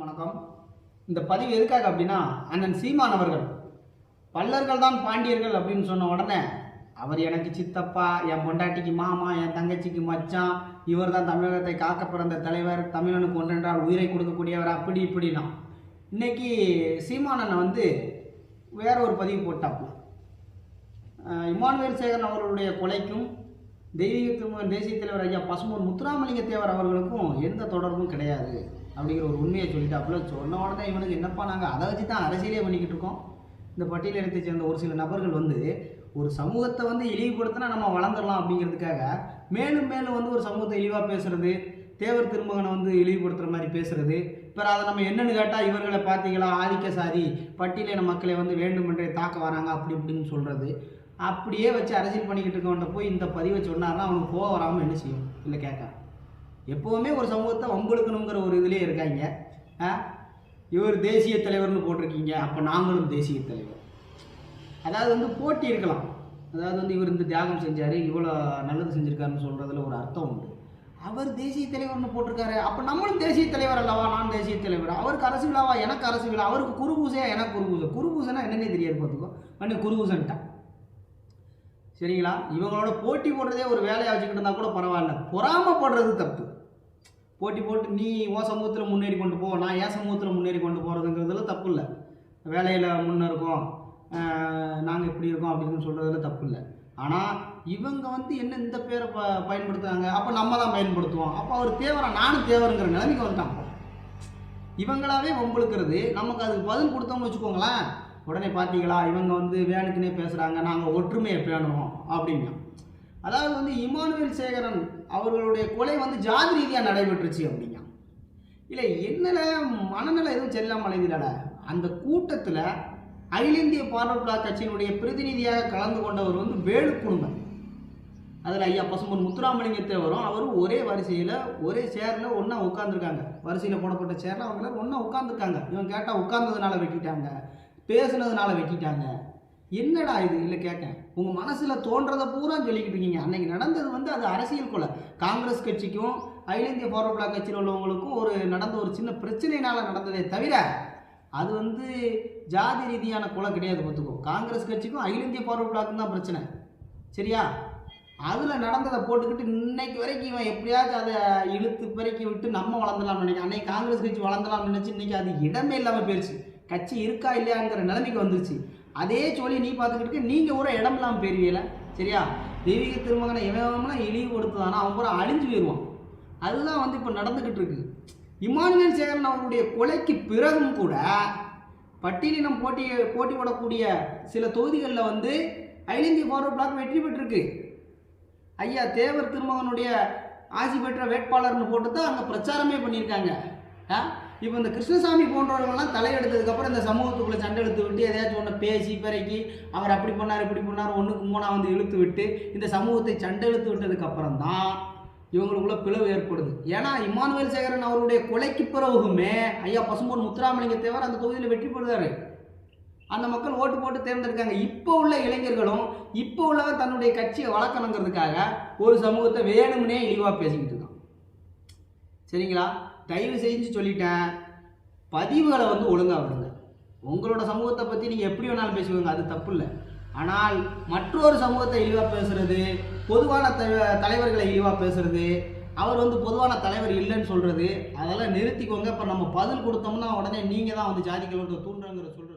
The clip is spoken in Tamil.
வணக்கம். இந்த பதிவு எதுக்காக அப்படின்னா அண்ணன் சீமான் அவர்கள் பல்லர்கள் தான் பாண்டியர்கள் அப்படின்னு சொன்ன உடனே அவர் எனக்கு சித்தப்பா என் பொண்டாட்டிக்கு மாமா என் தங்கச்சிக்கு மச்சான் இவர் தான் தமிழகத்தை காக்க பிறந்த தலைவர் தமிழனுக்கு ஒன்றென்றால் உயிரை கொடுக்கக்கூடியவர் அப்படி இப்படின்னா. இன்னைக்கு சீமானனை வந்து வேற ஒரு பதிவு போட்டாப்பா இமானுவேல் சேகரன் அவர்களுடைய கொலைக்கும் தெய்வீக தேசிய தலைவர் ஐயா பசுமூர் முத்துராமலிங்க தேவர் அவர்களுக்கும் எந்த தொடர்பும் கிடையாது. அப்படிங்கிற ஒரு உண்மையை சொல்லிட்டாப்புல சொன்ன உடனே இவனுக்கு என்னப்பா நாங்கள் அதை வச்சு தான் அரசியலே பண்ணிக்கிட்டு இருக்கோம். இந்த பட்டியலினத்தை சேர்ந்த ஒரு சில நபர்கள் வந்து ஒரு சமூகத்தை வந்து இழிவுபடுத்தினா நம்ம வளர்ந்துடலாம் அப்படிங்கிறதுக்காக மேலும் மேலும் வந்து ஒரு சமூகத்தை இழிவாக பேசுறது தேவர் திருமகனை வந்து இழிவுபடுத்துகிற மாதிரி பேசுறது. இப்போ அதை நம்ம என்னன்னு கேட்டால் இவர்களை பார்த்தீங்களா? ஆதிக்க சாதி பட்டியலின மக்களை வந்து வேண்டுமென்றே தாக்க வராங்க அப்படி இப்படின்னு சொல்கிறது அப்படியே வச்சு அரசியல் பண்ணிக்கிட்டு இருக்கவன்ட்ட போய் இந்த பதிவை சொன்னார்னா அவனுக்கு போக வராமல் என்ன செய்யும்? இல்லை கேட்க எப்போவுமே ஒரு சமூகத்தை வம்பெடுக்கணுங்கிற ஒரு இதுலேயே இருக்காங்க. ஆ? இவர் தேசிய தலைவர்னு போட்டிருக்கீங்க அப்போ நாங்களும் தேசிய தலைவர். அதாவது வந்து போட்டி இருக்கலாம். அதாவது வந்து இவர் இந்த தியாகம் செஞ்சார் இவ்வளோ நல்லது செஞ்சுருக்காருன்னு சொல்கிறதுல ஒரு அர்த்தம் உண்டு. அவர் தேசிய தலைவர்னு போட்டிருக்காரு அப்போ நம்மளும் தேசிய தலைவர் அல்லவா? நான் தேசிய தலைவர். அவருக்கு அரசு விழாவா? எனக்கு அரசு விழா. அவருக்கு குருபூசையா எனக்கு குருபூசை குருபூசைனா என்னென்ன தெரியாது பார்த்துக்கோ. மண்ணு குருபூசன்ட்டான் சரிங்களா? இவங்களோட போட்டி போடுறதே ஒரு வேலையை வச்சுக்கிட்டு இருந்தால் கூட பரவாயில்ல. பொறாமப்படுறது தப்பு. போட்டி போட்டு நீ உன் சமூகத்தில் முன்னேறி கொண்டு போ நான் என் சமூகத்தில் முன்னேறி கொண்டு போகிறதுங்கிறதுல தப்பு இல்லை வேலையில் முன்ன இருக்கோம் நாங்கள் இப்படி இருக்கோம் அப்படின்னு சொல்கிறதுல தப்பு இல்லை ஆனால் இவங்க வந்து என்ன இந்த பேரை ப பயன்படுத்துகிறாங்க அப்போ நம்ம தான் பயன்படுத்துவோம். அப்போ அவர் தேவரா நானும் தேவருங்கிற நிலைமைக்கு வந்துட்டான் இவங்களாவே வம்புழுக்கிறது. நமக்கு அதுக்கு பதில் கொடுத்தோம்னு வச்சுக்கோங்களேன். உடனே பார்த்தீங்களா இவங்க வந்து வேணுக்குன்னே பேசுகிறாங்க நாங்கள் ஒற்றுமையை பேணுவோம் அப்படிங்க. அதாவது வந்து இமானுவேல் சேகரன் அவர்களுடைய கொலை வந்து ஜாதி ரீதியாக நடைபெற்றுச்சு அப்படிங்க இல்லை என்னல மனநிலை எதுவும் செல்லாமல் அலைதிலடா அந்த கூட்டத்தில் அகில இந்திய பார்வர்ட் பிளாக் கட்சியினுடைய பிரதிநிதியாக கலந்து கொண்டவர் வந்து வேலு குடும்பம். அதில் ஐயா பசும்பொன் முத்துராமலிங்கத்தை வரும். அவரும் ஒரே வரிசையில் ஒரே சேரில் ஒன்றா உட்காந்துருக்காங்க வரிசையில் போடப்பட்ட சேரில் அவங்க ஒன்றா உட்காந்துருக்காங்க இவன் கேட்டால் உட்கார்ந்ததுனால வெட்டிட்டாங்க. பேசுனதுனால வெட்டிட்டாங்க. என்னடா இது? இல்லை கேட்டேன். உங்கள் மனசில் தோன்றதை பூரா சொல்லிக்கிட்டு இருக்கீங்க. அன்னைக்கு நடந்தது வந்து அது அரசியல் கொலை. காங்கிரஸ் கட்சிக்கும் அகில இந்திய ஃபார்வர்ட் பிளாக் கட்சியில் உள்ளவங்களுக்கும் ஒரு நடந்த ஒரு சின்ன பிரச்சனையினால் நடந்ததே தவிர அது வந்து ஜாதி ரீதியான கொலை கிடையாது பார்த்துக்கோ காங்கிரஸ் கட்சிக்கும் அகில இந்திய ஃபார்வர்ட் பிளாக்கும் தான் பிரச்சனை. சரியா? அதில் நடந்ததை போட்டுக்கிட்டு இன்னைக்கு வரைக்கும் இவன் எப்படியாச்சும் அதை இழுத்து பிறக்கி விட்டு நம்ம வளர்ந்துடலாம்னு நினைக்கிறேன். அன்னைக்கு காங்கிரஸ் கட்சி வளர்ந்துடலாம்னு நினச்சி இன்னைக்கு அது இடமே இல்லாமல் போயிடுச்சு கட்சி இருக்கா இல்லையாங்கிற நிலைமைக்கு வந்துருச்சு. அதே சொல்லி நீ பார்த்துக்கிட்டு இருக்க, ஒரு இடம் இல்லாமல் போயிருவீல சரியா? தெய்வீக திருமகனை எவன் இழிவு கொடுத்ததானா அவன் பூரா அழிஞ்சு போயிடுவான் அதுதான் வந்து இப்போ நடந்துக்கிட்டு இருக்கு. இமானுவேல் சேகரன் அவருடைய கொலைக்கு பிறகும் கூட பட்டியலினம் போட்டி போட்டி போடக்கூடிய சில தொகுதிகளில் வந்து அகில இந்திய ஃபார்வர்ட் பிளாக் வெற்றி பெற்றிருக்கு. ஐயா தேவர் திருமகனுடைய ஆசி பெற்ற வேட்பாளர்னு போட்டு தான் அங்கே பிரச்சாரமே பண்ணியிருக்காங்க. ஆ? இப்போ இந்த கிருஷ்ணசாமி போன்றவர்கள்லாம் தலையெடுத்ததுக்கப்புறம் இந்த சமூகத்துக்குள்ளே சண்டை இழுத்து விட்டு எதையாச்சும் ஒன்று பேசி பிறக்கி அவர் அப்படி பண்ணார் இப்படி பண்ணார் ஒன்றுக்கு மூணாக வந்து இழுத்து விட்டு இந்த சமூகத்தை சண்டை இழுத்து விட்டதுக்கப்புறம் தான் இவங்களுக்குள்ள பிளவு ஏற்படுது. ஏன்னா இமானுவேல் சேகரன் அவருடைய கொலைக்கு பிறகுமே ஐயா பசும்பொன் முத்துராமலிங்க தேவர் அந்த தொகுதியில் வெற்றி பெறுதாரு. அந்த மக்கள் ஓட்டு போட்டு தேர்ந்தெடுக்காங்க. இப்போ உள்ள இளைஞர்களும் இப்போ உள்ளவர் தன்னுடைய கட்சியை வளர்க்கணுங்கிறதுக்காக ஒரு சமூகத்தை வேணும்னே இழிவாக பேசிக்கிட்டு இருக்கான் சரிங்களா? தயவு செஞ்சு சொல்லிட்டேன். பதிவுகளை வந்து ஒழுங்காக விடுங்க. உங்களோட சமூகத்தை பற்றி நீங்கள் எப்படி வேணாலும் பேசுவீங்க அது தப்பு இல்லை. ஆனால் மற்றொரு சமூகத்தை இழிவாக பேசுறது பொதுவான த- தலைவர்களை இழிவாக பேசுறது அவர் வந்து பொதுவான தலைவர் இல்லைன்னு சொல்கிறது அதெல்லாம் நிறுத்திக்கோங்க. இப்போ நம்ம பதில் கொடுத்தோம்னா உடனே நீங்கள் தான் வந்து ஜாதி கலவரத்தை தூண்டுறங்கிற சொல்கிறது